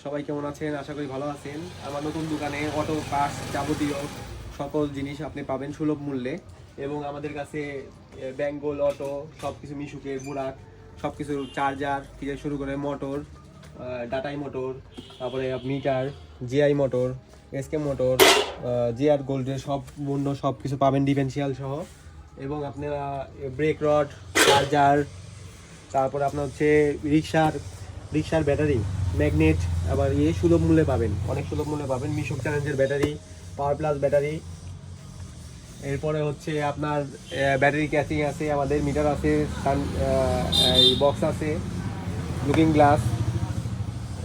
সবাই কেমন আছেন? আশা করি ভালো আছেন। আমার নতুন দোকানে অটো পাস যাবতীয় সকল জিনিস আপনি পাবেন সুলভ মূল্যে এবং আমাদের কাছে বেঙ্গল অটো সব কিছু মিশুকের বুরাক সব কিছু চার্জার থেকে শুরু করে মোটর ডাটাই মোটর তারপরে meter GI motor SK motor GR গোল্ডের সব মূল্য সব কিছু পাবেন ডিফেন্সিয়াল সহ। এবং আপনারা ব্রেক রড চার্জার তারপরে আপনার হচ্ছে রিক্সার রিক্সার ব্যাটারি, ম্যাগনেট, আবার ইয়ে সুলভ মূল্যে পাবেন। অনেক সুলভ মূল্যে পাবেন। মিশক চ্যালেঞ্জের ব্যাটারি, পাওয়ার প্লাস ব্যাটারি। এরপরে হচ্ছে আপনার ব্যাটারি ক্যাচিং আছে, আমাদের মিটার আছে, সান- এই বক্স আছে, looking glass,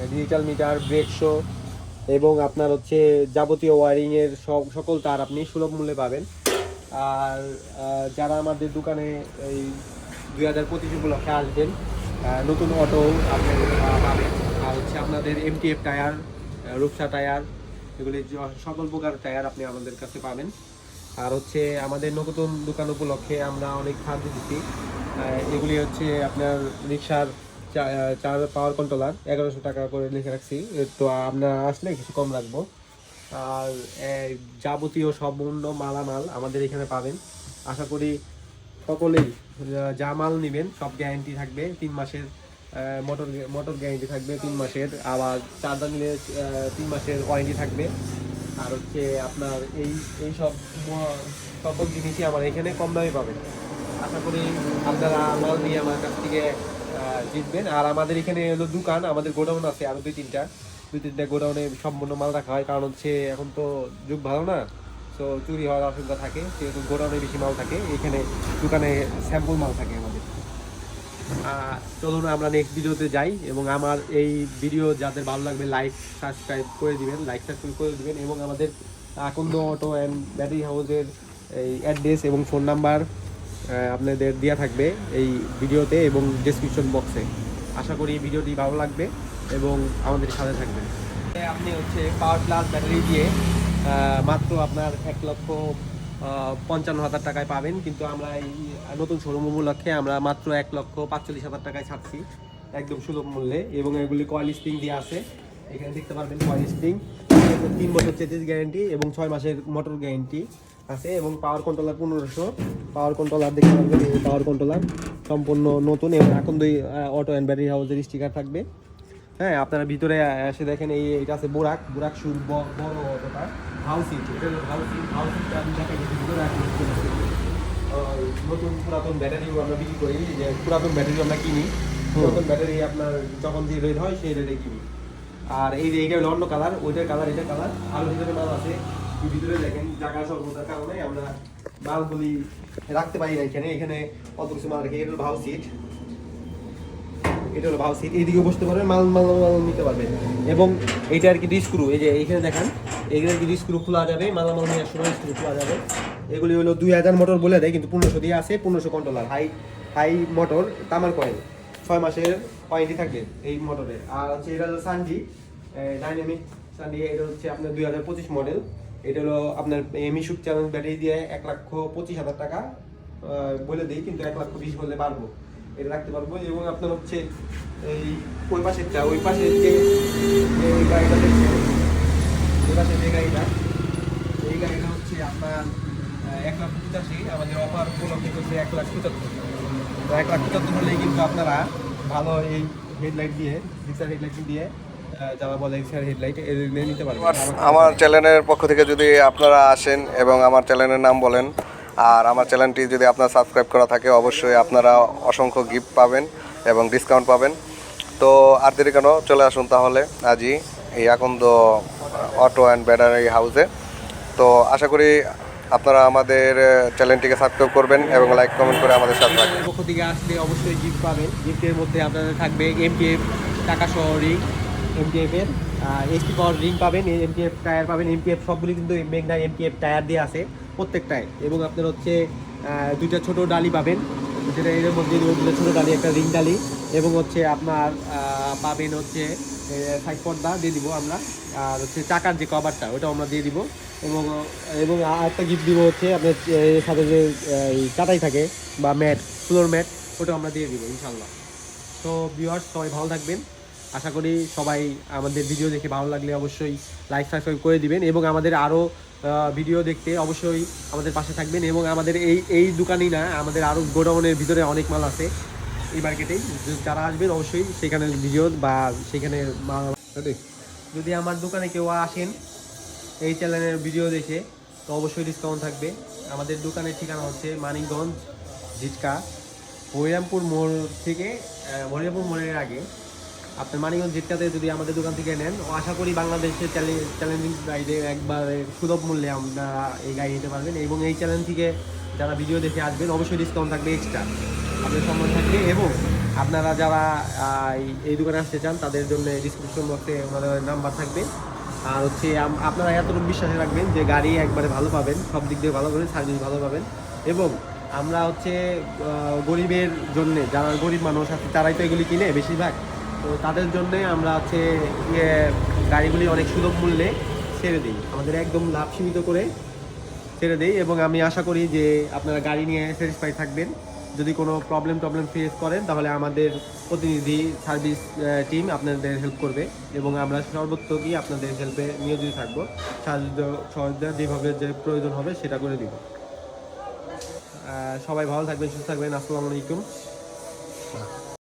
digital meter, brake show, এবং আপনার হচ্ছে যাবতীয় ওয়ারিংয়ের সব, সকল তার আপনি সুলভ মূল্যে পাবেন। আর যারা আমাদের দোকানে এই দুই হাজার পঁচিশ উপলক্ষে আসবেন নতুন অটো আপনি পাবেন আর হচ্ছে আপনাদের এমটিএফ টায়ার রূপসা টায়ার এগুলি সকল প্রকার টায়ার আপনি আমাদের কাছে পাবেন। আর হচ্ছে আমাদের নতুন দোকান উপলক্ষে আমরা অনেক ছাড় দিচ্ছি। এগুলি হচ্ছে আপনার রিক্সার চার পাওয়ার কন্ট্রোলার এগারোশো টাকা করে লিখে রাখছি। তো আপনারা আসলে কিছু কম রাখব। আর যাবতীয় পণ্য মালামাল আমাদের এখানে পাবেন। আশা করি সকলেই যা মাল নেবেন, সব গ্যারান্টি থাকবে। তিন মাসের মোটর মোটর গ্যারান্টি থাকবে তিন মাসের। আবার চার্জার নিলে তিন মাসের ওয়ারেন্টি থাকবে। আর হচ্ছে আপনার এই এই সব সকল জিনিসই আমার এখানে কম দামে পাবেন। আশা করি আপনারা মাল নিয়ে আমার কাছ থেকে জিতবেন। আর আমাদের এখানে হলো দোকান, আমাদের গোডাউন আছে আরও দুই তিনটা। দুই তিনটা গোডাউনে সম্পূর্ণ মাল রাখা হয়। কারণ হচ্ছে এখন তো যুগ ভালো না। তো চুরি হওয়ার আশঙ্কা থাকে সেহেতু গোডাউনে বেশি মাল থাকে, এখানে দোকানে স্যাম্পল মাল থাকে আমাদের। চলুন আমরা নেক্সট ভিডিওতে যাই এবং আমার এই ভিডিও যাদের ভালো লাগবে লাইক সাবস্ক্রাইব করে দিবেন লাইক সাবস্ক্রাইব করে দিবেন এবং আমাদের আকন্দ অটো অ্যান্ড ব্যাটারি হাউসের এই অ্যাড্রেস এবং ফোন নাম্বার আপনাদের দেওয়া থাকবে এই ভিডিওতে এবং ডেসক্রিপশন বক্সে আশা করি ভিডিওটি ভালো লাগবে এবং আমাদের সাথে থাকবেন। আপনি হচ্ছে পাওয়ার প্লাস ব্যাটারি দিয়ে মাত্র আপনার এক লক্ষ পঞ্চান্ন হাজার টাকায় পাবেন। কিন্তু আমরা এই নতুন শোরুম উপলক্ষে আমরা মাত্র এক লক্ষ পাঁচচল্লিশ হাজার টাকায় ছাড়ছি একদম সুলভ মূল্যে। এবং এগুলি কয়েল স্প্রিং দিয়ে আছে। এখানে দেখতে পারবেন কয়েল স্প্রিং তিন বছর চেতিস গ্যারেন্টি এবং ছয় মাসের মোটর গ্যারেন্টি আছে এবং পাওয়ার কন্ট্রোলার পনেরোশো। পাওয়ার কন্ট্রোলার দেখতে পারবেন পাওয়ার কন্ট্রোলার সম্পূর্ণ নতুন এবং এখন দুই অটো অ্যান্ড ব্যাটারি হাউসের স্টিকার থাকবে। হ্যাঁ আপনারা ভিতরে এসে দেখেন এই এটা আছে বোরাক। বোরাক সুর বড় অটোটা হাউসিং এটা হলো হাউসিং হাউসিংটা আমি দেখাই ভিতরে নতুন পুরাতন ব্যাটারিও আমরা বিক্রি করি যে পুরাতন ব্যাটারি আমরা কিনি। পুরাতন ব্যাটারি আপনার যখন যে রেট হয় সেই রেটে কিনি। আর এই যে এইটা হলো অন্য কালার ওইটার কালার এটা কালার আরও ভিতরে মাল আছে। ভিতরে দেখেন জায়গা স্বল্পতার কারণে আমরা মালগুলি রাখতে পারি না এখানে। এখানে কত কিছু মাল রেখে এটা হলো ভাউ সিট এটা হলো ভাউ সিট বসতে পারবেন, মাল মাল মাল নিতে পারবেন। এবং এইটা আর কি স্ক্রু এই যে এইখানে দেখেন, এইখানে কি স্ক্রু খোলা যাবে মালামাল নেওয়ার সময় স্ক্রু খোলা যাবে। এগুলি হলো দুই হাজার মোটর বলে দেয়, কিন্তু পনেরোশো দিয়ে আছে, পনেরোশো কন্ট্রোলার হাই হাই মোটর তামার কয়েল ছয় মাসের ওয়ারেন্টি থাকবে এই মোটরে আর হচ্ছে এটা হলো সানজি ডাইনামিক সানজি এটা হচ্ছে আপনার দুই হাজার পঁচিশ মডেল এটা হলো আপনার মিশুক চ্যালেঞ্জ ব্যাটারি দিয়ে এক লক্ষ পঁচিশ হাজার টাকা বলে দিই, কিন্তু এক লক্ষ বিশ বললে পারব এটা রাখতে পারব এবং আপনার হচ্ছে এই ওই পাশেরটা, ওই পাশের যে গাড়িটা দেখছেন, ওই পাশের যে গাড়িটা, এই গাড়িটা হচ্ছে আপনার এক লাখ পঁচাশি, আমাদের অফার উপলক্ষে করছে এক লাখ পঁচাত্তর। তো এক লাখ পঁচাত্তর হলেই কিন্তু আপনারা ভালো এই হেডলাইট দিয়ে রিক্সার হেডলাইট দিয়ে আমার চ্যানেলের পক্ষ থেকে যদি আপনারা আসেন এবং আমার চ্যানেলের নাম বলেন আর আমার চ্যানেলটি যদি আপনার সাবস্ক্রাইব করা থাকে, অবশ্যই আপনারা অসংখ্য গিফট পাবেন এবং ডিসকাউন্ট পাবেন। তো আর দেরি কেন, চলে আসুন তাহলে আজই এই আকন্দ অটো অ্যান্ড ব্যাটারি হাউসে তো আশা করি আপনারা আমাদের চ্যানেলটিকে সাবস্ক্রাইব করবেন এবং লাইক কমেন্ট করে আমাদের সাথে থাকবেন। পক্ষ থেকে আসলে অবশ্যই গিফট পাবেন। গিফটের মধ্যে আপনাদের থাকবে এমটিএফ টাকা সহ রিং এমটিএফ এর এসটি পাওয়ার রিং পাবেন এমটিএফ টায়ার পাবেন এমটিএফ সবগুলি কিন্তু মেঘনা এমটিএফ টায়ার দিয়ে আছে। প্রত্যেকটায় এবং আপনার হচ্ছে দুইটা ছোট ডালি পাবেন। যেটা এর মধ্যে দুটো ছোটো ডালি, একটা রিং ডালি। এবং হচ্ছে আপনার পাবেন হচ্ছে সাইড পর্দা দিয়ে দিব আমরা। আর হচ্ছে চাকার যে কভারটা ওটা আমরা দিয়ে দিব। এবং এবং আরেকটা গিফট দিব হচ্ছে, আপনার সাথে যে কাটাই থাকে, বা ম্যাট ফ্লোর ম্যাট ওটা আমরা দিয়ে দিব ইনশাল্লাহ তো ভিউয়ার্স সবাই ভালো থাকবেন। আশা করি সবাই আমাদের ভিডিও দেখে ভালো লাগলে অবশ্যই লাইক সাবস্ক্রাইব করে দিবেন এবং আমাদের আরও ভিডিও দেখতে অবশ্যই আমাদের পাশে থাকবেন এবং আমাদের এই এই দোকানেই না, আমাদের আরও গোডাউনের ভিতরে অনেক মাল আছে। এই মার্কেটেই যারা আসবেন অবশ্যই সেখানে ভিডিও বা সেখানে মাল যদি আমার দোকানে কেউ আসেন এই চ্যানেলের ভিডিও দেখে, তো অবশ্যই ডিসকাউন্ট থাকবে। আমাদের দোকানের ঠিকানা হচ্ছে মানিকগঞ্জ, ঝিটকা হরিরামপুর মোড় থেকে হরিরামপুর মোড়ের আগে। আপনার মানিকগঞ্জ জিটকাতে যদি আমাদের দোকান থেকে নেন আশা করি বাংলাদেশের চ্যালেঞ্জিং গাইডে একবার সুলভ মূল্যে আপনারা এই গাড়ি নিতে পারবেন এবং এই চ্যানেল থেকে যারা ভিডিও দেখে আসবেন, অবশ্যই ডিসকাউন্ট থাকবে এক্সট্রা আপনাদের সম্মান থাকবে এবং আপনারা যারা এই- দোকানে আসতে চান, তাদের জন্য ডিসক্রিপশন বক্সে ওনাদের নাম্বার থাকবে। আর হচ্ছে আপনারা এতটুকু বিশ্বাসে রাখবেন যে গাড়ি একবারে ভালো পাবেন, সব দিক দিয়ে ভালো পাবেন সার্ভিস ভালো পাবেন। এবং আমরা হচ্ছে গরিবের জন্যে, যারা গরিব মানুষ আছে, তারাই তো এগুলি কিনে বেশিরভাগ। তো তাদের জন্য আমরা হচ্ছে ইয়ে গাড়িগুলি অনেক সুলভ মূল্যে ছেড়ে দিই। আমাদের একদম লাভ সীমিত করে ছেড়ে দিই এবং আমি আশা করি যে আপনারা গাড়ি নিয়ে স্যাটিসফাই থাকবেন। যদি কোনো প্রবলেম টবলেম ফেস করেন, তাহলে আমাদের প্রতিনিধি সার্ভিস টিম আপনাদের হেল্প করবে এবং আমরা সর্বত্রই আপনাদের হেল্পে নিয়োজিত থাকব। সাহায্য সহযোগিতা যেভাবে যে প্রয়োজন হবে সেটা করে দিব। সবাই ভালো থাকবেন, সুস্থ থাকবেন। আসসালামু আলাইকুম।